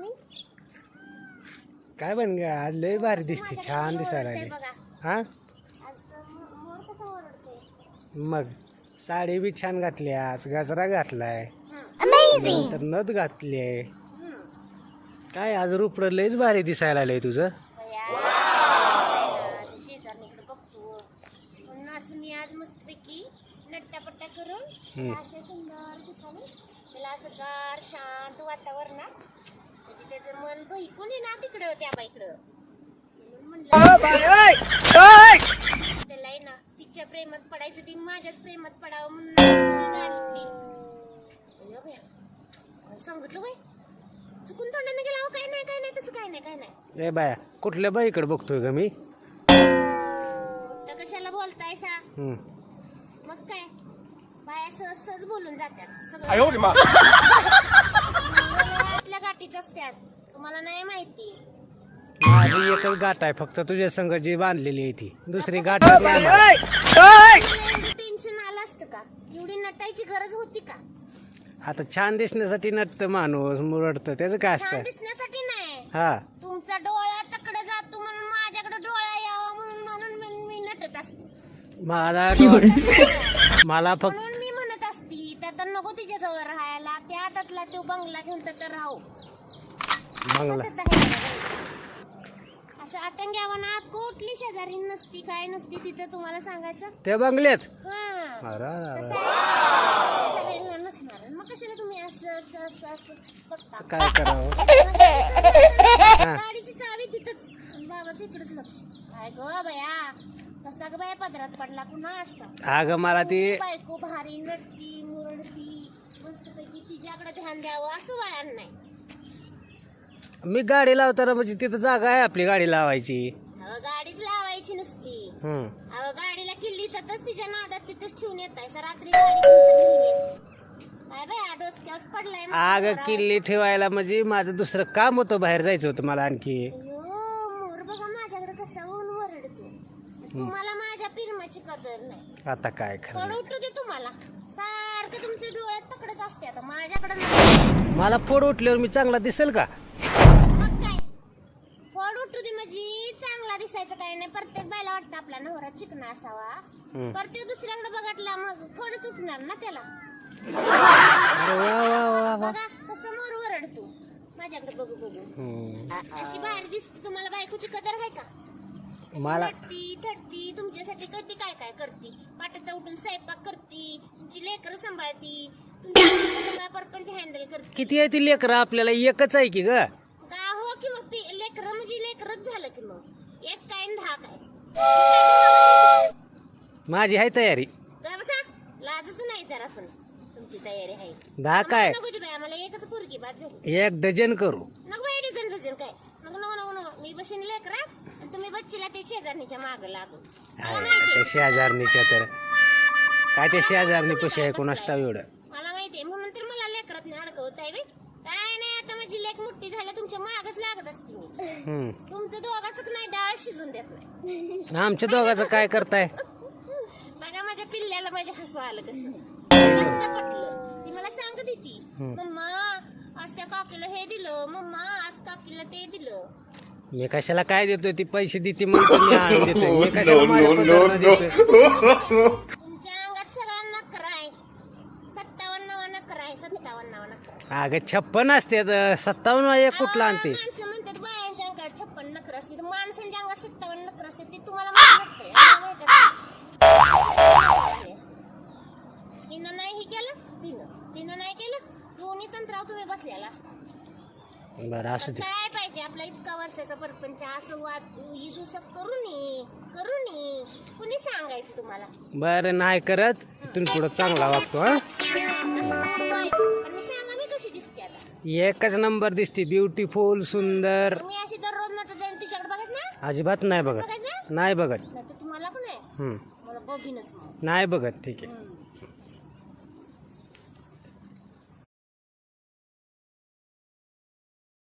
मी काय बन ग आज लय भारी दिसते छान दिसायला लागली. हा? मग साडी बी छान घातली आज गजरा घातलाय. नंतर नथ घातली आहे. काय आज रुपडं लयच भारी दिसायला लागलंय तुझं. असं करून. अशा सुंदर असं गार शांत वातावरणात त्याचं मन भैकून आहे ना तिकडं त्या बाईकडं? म्हणून म्हणलं त्याला आहे ना तिच्या प्रेमात पडायचं ती माझ्याच प्रेमात पडावं म्हणून बया, काय सांगितलं बाई? चुकून तोंडाने गेला काय नाही काय नाही तसं काय नाही काय नाही. ए बाया कुठल्या बाईकडे बघतोय ग मी? तर कशाला बोलताय सा हम्म. मग काय? बाया सहज सहज बोलून जातात सगळं. गाठीच असतात तुम्हाला नाही माहिती. माझी एकच गाठ आहे फक्त तुझ्या संग जी बांधलेली आहे ती. दुसरी गाठ टेन्शन आलं असतं का? एवढी नटायची गरज होती का? आता छान दिसण्यासाठी नटतं माणूस मुरडतं. त्याचं काय छान असतं? दिसण्यासाठी नाही. हा. तुमचा डोळा तकडे जातो म्हणून माझ्याकडे डोळा यावा म्हणून म्हणून मी- मी नटत असते. माझा मला फक्त हातातला तो बंगला घेऊन तर राहू. बंगला. असं आटंग आत कुठली शेजारी नसती काय नसती तिथं तुम्हाला सांगायचं? त्या बंगल्यात? नसणार? मग कशाला तुम्ही असं असं असं असं बघता? काय करावं? हा. गाडीची चावी तिथंच. बाबाचं इकडेच लक्ष. काय ग बया? कसा ग बाया पदरात पडला पुन्हा असता अगं मला ती बायको भारी नटती मुरडती. मस्तपैकी तिच्याकडे ध्यान द्यावं असं वळण नाही. मी गाडी लावताना म्हणजे तिथं जागा आहे आपली गाडी लावायची. अहो, गाडीच लावायची नसती. हम्म. अहो, गाडीला किल्ली ततच तिच्या नादात तिथंच ठेवून येत आहे. रात्री गाडी कुठं नेली असती. काय बाय डोसक्यावर पडलाय माझा अगं मोर. किल्ली ठेवायला म्हणजे माझं दुसरं काम होतं बाहेर जायचं होतं मला आणखी. अयो, मोर बघा माझ्याकडे कसा ऊन वरडतो तुम्हाला माझ्या पिरमाची कदर नाही. आता काय खरं पण उठू दे तुम्हाला. सारखं तुमच्या डोळ्यात तकडच असते आता. माझ्याकडे नाही. मला फोड उठल्यावर मी चांगला दिसेल का? मग काय? फळ उठू दे म्हणजे चांगला दिसायचं काय नाही. प्रत्येक बायला वाटतं आपला नवरा चिकना असावा. हम्म. प्रत्येक दुसऱ्याकडे बघटला मग फळच उठणार ना त्याला. अरे वा वा वा वा. बघा कसं मोर वरडतो माझ्याकडे बघू बघू. हम्म. अशी बाहेर दिसते तुम्हाला. बायकोची कदर आहे का? मला नटती थटती तुमच्यासाठी कधी काय काय करती? पाटाचा उठून स्वयंपाक करती तुमची लेकरं सांभाळती तुमच्या मुलाचा सगळा परपंच हँडल करते. किती आहे ती लेकरं आपल्याला? एकच आहे की ग? का हो की मग ते लेकरं म्हणजे लेकरच झालं की मग? एक काय आणि दहा काय? मग माझी आहे तयारी. बसा. लाजच नाही जरा पण. तुमची तयारी आहे. दहा काय? आम्हाला नको ती बाई आम्हाला एकच पोरगी बाद झाली. एक डझन करू. नको बाई डिझाईन डिझाईन काय? नको नको नको नको. मी बशीन लेकरा. आणि तुम्ही बच्चीला ते शेजारणीच्या माग लागून मला माहिती शेजारणीच्या तर काय ते शेजारणी पशी आहे? कोणास ठाव एवढं? मला माहितीये. म्हणून तर मला लेकरात नाही अडकवत आहे बे. काय नाही आता माझी लेक मोठी झाल्या तुमच्या मागच लागत असते मी. हम्म. तुमचं दोघाच नाही डाळ शिजून देत नाही. आमच्या दोघाचं काय करताय? बघा माझ्या पिल्ल्याला माझ्या हसू आलं कसं. मस्त पटलं. ती मला सांगत होती हम्म. मम्मा आज त्या काकीला हे दिलं. मम्मा आज काकीला ते दिलं. मी कशाला काय देतोय? ती पैसे देते म्हणून मी आणून देतोय. मी कशाला माझ्या पदरानं देतोय? तुमच्या अंगात सगळा आहे. आहे अगं छप्पन असते सत्तावन्न एक कुठला आणते? माणसं म्हणतात बायांच्या अंगात छप्पन नकर असते. तर माणसांच्या अंगात सत्तावन्न नकर असते ते तुम्हाला माहीत नसते. आम्हाला माहीत असते. तिनं नाही हे केलं तिनं. तिनं नाही केलं दोन्ही तंत्राव तुम्ही बसलेला असता. बरं असू दे. काय पाहिजे? आपला इतका वर्षाचा परपंच असं वाद करू नये करू नये. कुणी सांगायचं तुम्हाला? बरं नाही करत. इथून पुढं चांगला वागतो हा? आणि सांगा मी कशी दिसते आता? एकच नंबर दिसते ब्युटिफुल सुंदर. मी अशी दररोज नट जाईन तिच्याकडे बघत ना अजिबात नाही बघत. बघत ना नाही बघत. नाही तर तुम्हाला पण आहे? हम्म. मला बघीनच मग नाही बघत ठीक आहे. हम्म.